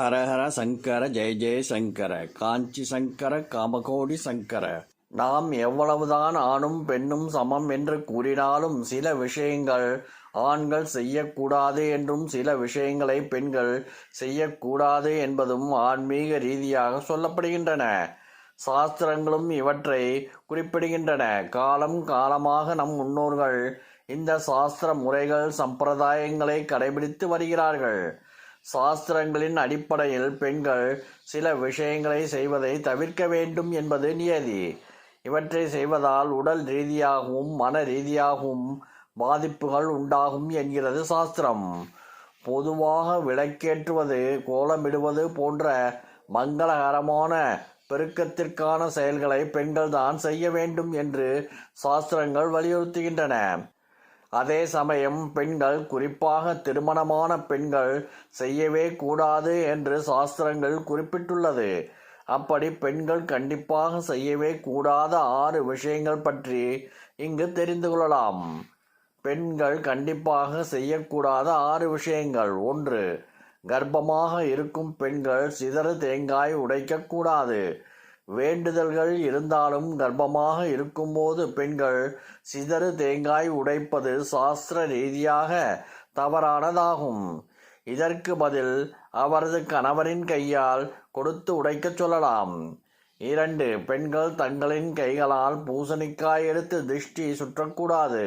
ஹரஹர சங்கர ஜெய ஜெய சங்கர காஞ்சி சங்கர காமகோடி சங்கர. நாம் எவ்வளவுதான் ஆணும் பெண்ணும் சமம் என்று கூறினாலும் சில விஷயங்கள் ஆண்கள் செய்யக்கூடாது என்றும் சில விஷயங்களை பெண்கள் செய்யக்கூடாது என்பதும் ஆன்மீக ரீதியாக சொல்லப்படுகின்றன. சாஸ்திரங்களும் இவற்றை குறிப்பிடுகின்றன. காலம் காலமாக நம் முன்னோர்கள் இந்த சாஸ்திர முறைகள் சம்பிரதாயங்களை கடைபிடித்து வருகிறார்கள். சாஸ்திரங்களின் அடிப்படையில் பெண்கள் சில விஷயங்களை செய்வதை தவிர்க்க வேண்டும் என்பது நியதி. இவற்றை செய்வதால் உடல் ரீதியாகவும் மன ரீதியாகவும் பாதிப்புகள் உண்டாகும் என்கிறது சாஸ்திரம். பொதுவாக விளக்கேற்றுவது கோலமிடுவது போன்ற மங்களகரமான பெருக்கத்திற்கான செயல்களை பெண்கள் தான் செய்ய வேண்டும் என்று சாஸ்திரங்கள் வலியுறுத்துகின்றன. அதே சமயம் பெண்கள் குறிப்பாக திருமணமான பெண்கள் செய்யவே கூடாது என்று சாஸ்திரங்கள் குறிப்பிட்டுள்ளது. அப்படி பெண்கள் கண்டிப்பாக செய்யவே கூடாத ஆறு விஷயங்கள் பற்றி இங்கு தெரிந்து கொள்ளலாம். பெண்கள் கண்டிப்பாக செய்யக்கூடாத ஆறு விஷயங்கள். ஒன்று கர்ப்பமாக இருக்கும் பெண்கள் சிதறு தேங்காய் உடைக்கக்கூடாது. வேண்டுதல்கள் இருந்தாலும் கர்ப்பமாக இருக்கும்போது பெண்கள் சிதறு தேங்காய் உடைப்பது சாஸ்திர ரீதியாக தவறானதாகும். இதற்கு பதில் அவரது கணவரின் கையால் கொடுத்து உடைக்கச் சொல்லலாம். இரண்டு பெண்கள் தங்களின் கைகளால் பூசணிக்காய் எடுத்து திருஷ்டி சுற்றக்கூடாது.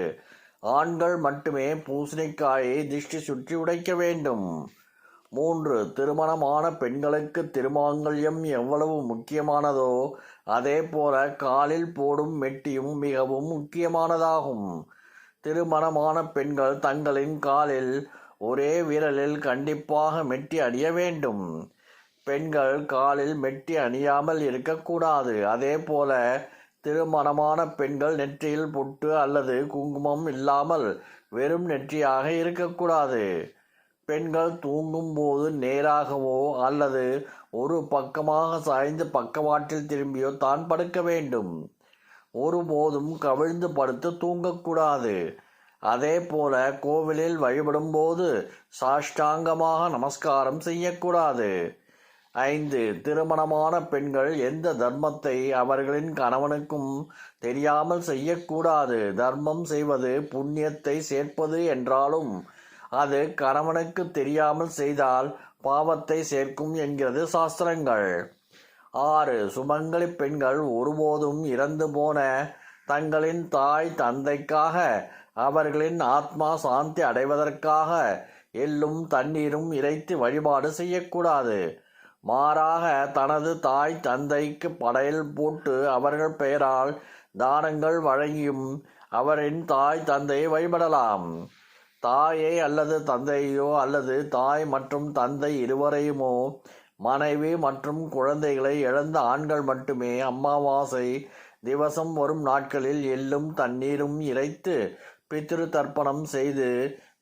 ஆண்கள் மட்டுமே பூசணிக்காயை திருஷ்டி சுற்றி உடைக்க வேண்டும். மூன்று திருமணமான பெண்களுக்கு திருமாங்கல்யம் எவ்வளவு முக்கியமானதோ அதே போல காலில் போடும் மெட்டியும் மிகவும் முக்கியமானதாகும். திருமணமான பெண்கள் தங்களின் காலில் ஒரே விரலில் கண்டிப்பாக மெட்டி அணிய வேண்டும். பெண்கள் காலில் மெட்டி அணியாமல் இருக்கக்கூடாது. அதே போல திருமணமான பெண்கள் நெற்றியில் பொட்டு அல்லது குங்குமம் இல்லாமல் வெறும் நெற்றியாக இருக்கக்கூடாது. பெண்கள் தூங்கும்போது நேராகவோ அல்லது ஒரு பக்கமாக சாய்ந்து பக்கவாட்டில் திரும்பியோ தான் படுக்க வேண்டும். ஒருபோதும் கவிழ்ந்து படுத்து தூங்கக்கூடாது. அதே போல கோவிலில் வழிபடும்போது சாஷ்டாங்கமாக நமஸ்காரம் செய்யக்கூடாது. ஐந்து திருமணமான பெண்கள் எந்த தர்மத்தை அவர்களின் கணவனுக்கும் தெரியாமல் செய்யக்கூடாது. தர்மம் செய்வது புண்ணியத்தை சேர்ப்பது என்றாலும் அது கணவனுக்கு தெரியாமல் செய்தால் பாவத்தை சேர்க்கும் என்கிறது சாஸ்திரங்கள். ஆறு சுமங்கலி பெண்கள் ஒருபோதும் இறந்து போன தங்களின் தாய் தந்தைக்காக அவர்களின் ஆத்மா சாந்தி அடைவதற்காக எள்ளும் தண்ணீரும் இறைத்து வழிபாடு செய்யக்கூடாது. மாறாக தனது தாய் தந்தைக்கு படையல் போட்டு அவர்கள் பெயரால் தானங்கள் வழங்கியும் அவரின் தாய் தந்தையை வழிபடலாம். தாயை அல்லது தந்தையோ அல்லது தாய் மற்றும் தந்தை இருவரையுமோ மனைவி மற்றும் குழந்தைகளை இழந்த ஆண்கள் மட்டுமே அம்மாவாசை திவசம் வரும் நாட்களில் எள்ளும் தண்ணீரும் இறைத்து பித்ரு தர்ப்பணம் செய்து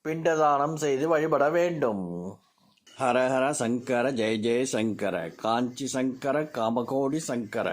பிண்டதானம் செய்து வழிபட வேண்டும். ஹரஹர சங்கர ஜெய ஜெய சங்கர காஞ்சி சங்கர காமகோடி சங்கர.